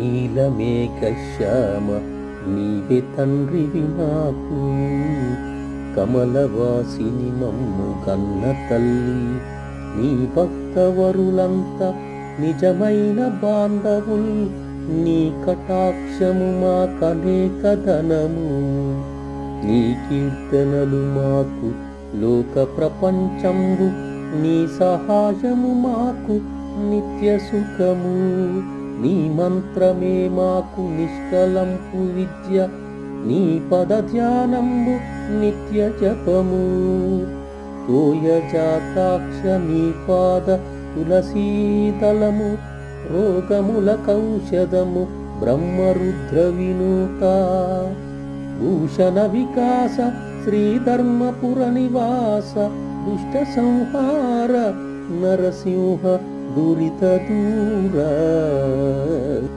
నీలమేఘ శ్యామ నీవే తండ్రివి నాకు కమలవాసిని మమ్ము కన్న తల్లి నీ భక్తవరులంత నిజమైన బాంధవుల్. నీ కటాక్షము మా కనేక ధనము నీ కీర్తనలు మాకు లోక ప్రపంచంబు నీ సహాయము మాకు నిత్య సుఖము. నీ మంత్రమే మాకు నిష్కలంపు విద్య నీ పద ధ్యానంబు నిత్య జపము. తోయ జాతాక్ష నీ పాద తులసీతలము రోగముల కౌషధము బ్రహ్మరుద్ర వినూత. భూషణ వికాస శ్రీధర్మపుర నివాస దుష్ట సంహార నరసింహ దురిత దూర.